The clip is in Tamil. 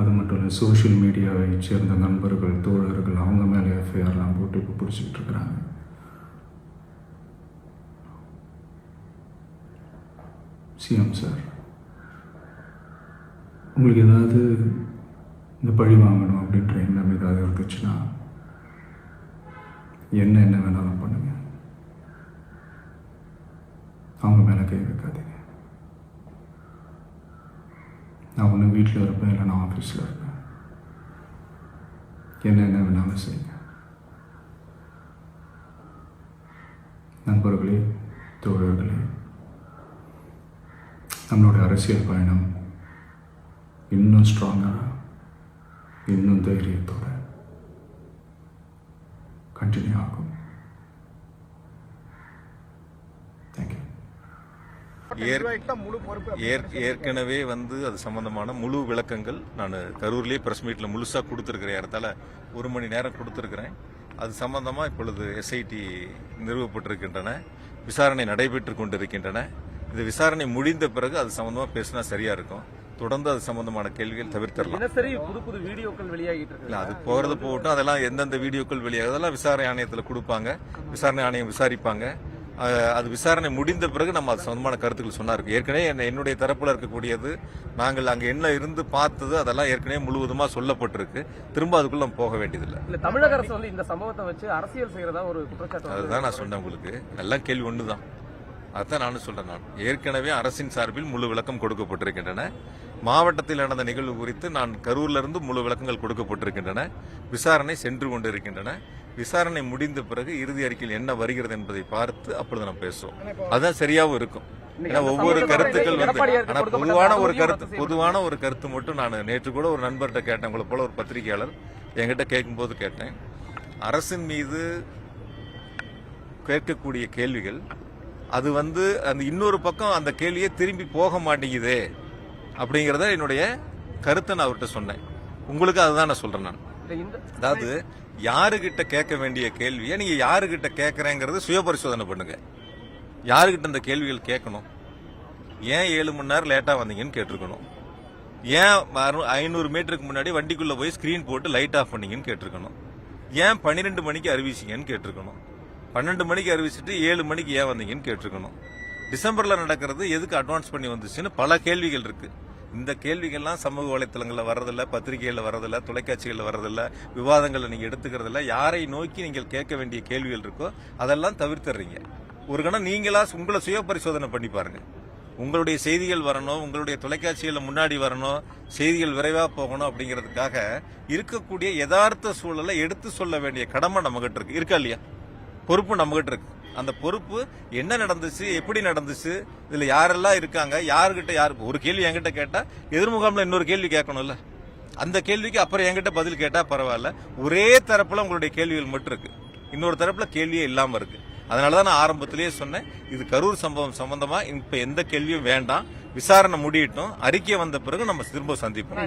அது மட்டும் இல்லை சோஷியல் மீடியாவை சேர்ந்த நண்பர்கள் தோழர்கள் அவங்க மேலே எஃப்ஐஆர்லாம் போட்டு இப்போ பிடிச்சிக்கிட்டு இருக்கிறாங்க சிஎம் சார் உங்களுக்கு ஏதாவது இந்த பழி வாங்கணும் அப்படின்ற எண்ணம் ஏதாவது இருந்துச்சுன்னா என்ன என்ன வேணாலும் பண்ணுங்க. அவங்க மேலே கை வைக்காதீங்க. நான் ஒன்று வீட்டில் இருப்பேன் இல்லை நான் ஆஃபீஸில் இருப்பேன். என்ன என்ன வேணாலும் செய்யுங்க. நண்பர்களே தோழர்களே நம்மளுடைய அரசியல் பயணம் இன்னும் ஸ்ட்ராங்காக இன்னும் தைரியத்தோட கண்டினியூ ஆகும் தேங்க்யூ ஏற்- நிர்வாகிக்கு தான் முழு பொறுப்பு ஏற்- ஏற்கனவே வந்து அது சம்பந்தமான முழு விளக்கங்கள் நான் கரூர்லேயே பிரஸ் மீட்ல முழுசா கொடுத்துருக்கிறேன் இடத்தால ஒரு மணி நேரம் கொடுத்துருக்கிறேன். அது சம்பந்தமா இப்பொழுது எஸ்ஐடி நிறுவப்பட்டிருக்கின்றன. விசாரணை நடைபெற்று கொண்டிருக்கின்றன. இது விசாரணை முடிந்த பிறகு அது சம்பந்தமா பேசினா சரியா இருக்கும். தொடர்ந்து அது சம்பந்தமான கேள்விகள் தவிர்த்திடலாம் தினசரி புது புது வீடியோக்கள் வெளியாகிட்டு இருக்கு. இல்ல அது போறது போகட்டும். அதெல்லாம் எந்தெந்த வீடியோக்கள் வெளியாக அதெல்லாம் விசாரணை ஆணையத்துல கொடுப்பாங்க. விசாரணை ஆணையம் விசாரிப்பாங்க. அது விசாரணை முடிந்த பிறகு நம்ம அது சம்பந்தமான கருத்துக்கள் சொன்னா இருக்கு ஏற்கனவே என்ன- என்னுடைய தரப்புல இருக்கக்கூடியது நாங்கள் அங்க என்ன இருந்து பார்த்தது அதெல்லாம் ஏற்கனவே முழுவதுமா சொல்லப்பட்டிருக்கு. திரும்ப அதுக்குள்ள நம்ம போக வேண்டியதில்லை. இல்ல தமிழக அரசு வந்து இந்த சம்பவத்தை வச்சு அரசியல் செய்யறதா ஒரு குற்றச்சாட்டு அதுதான் நான் சொன்னேன் உங்களுக்கு. எல்லாம் கேள்வி ஒண்ணுதான். அதான் நானும் சொல்றேன் நான். ஏற்கனவே அரசின் சார்பில் முழு விளக்கம் கொடுக்கப்பட்டிருக்கின்றன. மாவட்டத்தில் நடந்த நிகழ்வு குறித்து நான் கரூர்ல இருந்து முழு விளக்கங்கள் கொடுக்கப்பட்டிருக்கின்றன. விசாரணை சென்று கொண்டிருக்கின்றன. விசாரணை முடிந்த பிறகு இறுதி அறிக்கையில் என்ன வருகிறது என்பதை பார்த்து அப்பொழுது நம்ம பேசுவோம். அதான் சரியாவும் இருக்கும். ஏன்னா ஒவ்வொரு கருத்துக்கள் வந்து ஆனா பொதுவான ஒரு கருத்து பொதுவான ஒரு கருத்து மட்டும் நான் நேற்று கூட ஒரு நண்பர்கிட்ட கேட்டேன். உங்களை போல ஒரு பத்திரிகையாளர் என்கிட்ட கேட்கும்போது கேட்டேன். அரசின் மீது கேட்கக்கூடிய கேள்விகள் அது வந்து அந்த இன்னொரு பக்கம் அந்த கேள்வியே திரும்பி போக மாட்டேங்குதே அப்படிங்கறத என்னுடைய கருத்தை நான் அவர்கிட்ட சொன்னேன். உங்களுக்கு அதுதான் நான் சொல்றேன் நான். அதாவது யாருகிட்ட கேட்க வேண்டிய கேள்வியை நீங்க யாருகிட்ட கேட்கறேங்கிறது சுய பரிசோதனை பண்ணுங்க. யாருகிட்ட இந்த கேள்விகள் கேட்கணும்? ஏன் ஏழு மணி நேரம் லேட்டா வந்தீங்கன்னு கேட்டிருக்கணும்? ஏன் ஐநூறு மீட்டருக்கு முன்னாடி வண்டிக்குள்ள போய் ஸ்கிரீன் போட்டு லைட் ஆஃப் பண்ணீங்கன்னு கேட்டிருக்கணும்? ஏன் பன்னிரெண்டு மணிக்கு அறிவிச்சிங்கன்னு கேட்டிருக்கணும்? பன்னெண்டு மணிக்கு அறிவிச்சிட்டு ஏழு மணிக்கு ஏன் வந்தீங்கன்னு கேட்டிருக்கணும்? டிசம்பர்ல நடக்கிறது எதுக்கு அட்வான்ஸ் பண்ணி வந்துச்சுன்னு பல கேள்விகள் இருக்கு. இந்த கேள்விகள்லாம் சமூக வலைத்தளங்களில் வர்றதில்ல பத்திரிகைகளில் வர்றதில்ல தொலைக்காட்சிகளில் வர்றதில்ல விவாதங்களை நீங்கள் எடுத்துக்கிறதில்ல யாரை நோக்கி நீங்கள் கேட்க வேண்டிய கேள்விகள் இருக்கோ அதெல்லாம் தவிர்த்துறீங்க. ஒரு கணம் நீங்களா உங்களை சுய பரிசோதனை பண்ணி பாருங்க. உங்களுடைய செய்திகள் வரணும் உங்களுடைய தொலைக்காட்சியில் முன்னாடி வரணும் செய்திகள் விரைவாக போகணும் அப்படிங்கிறதுக்காக இருக்கக்கூடிய யதார்த்த சூழலை எடுத்து சொல்ல வேண்டிய கடமை நம்மகிட்ட இருக்கு. இருக்கா இல்லையா? பொறுப்பு நம்மகிட்ட இருக்கு. அந்த பொறுப்பு என்ன நடந்துச்சு எப்படி நடந்துச்சு இதுல யாரெல்லாம் இருக்காங்க யாருகிட்ட யாரு ஒரு கேள்வி என்கிட்ட கேட்டா எதிர்முகாம்ல இன்னொரு கேள்வி கேட்கணும்ல. அந்த கேள்விக்கு அப்புறம் என்கிட்ட பதில் கேட்டா பரவாயில்ல. ஒரே தரப்புல உங்களுடைய கேள்விகள் மட்டும் இருக்கு. இன்னொரு தரப்புல கேள்வியே இல்லாம இருக்கு. அதனாலதான் நான் ஆரம்பத்திலேயே சொன்னேன் இது கரூர் சம்பவம் சம்பந்தமா இப்ப எந்த கேள்வியும் வேண்டாம். விசாரணை முடியட்டும். அறிக்கை வந்த பிறகு நம்ம திரும்ப சந்திப்போம்.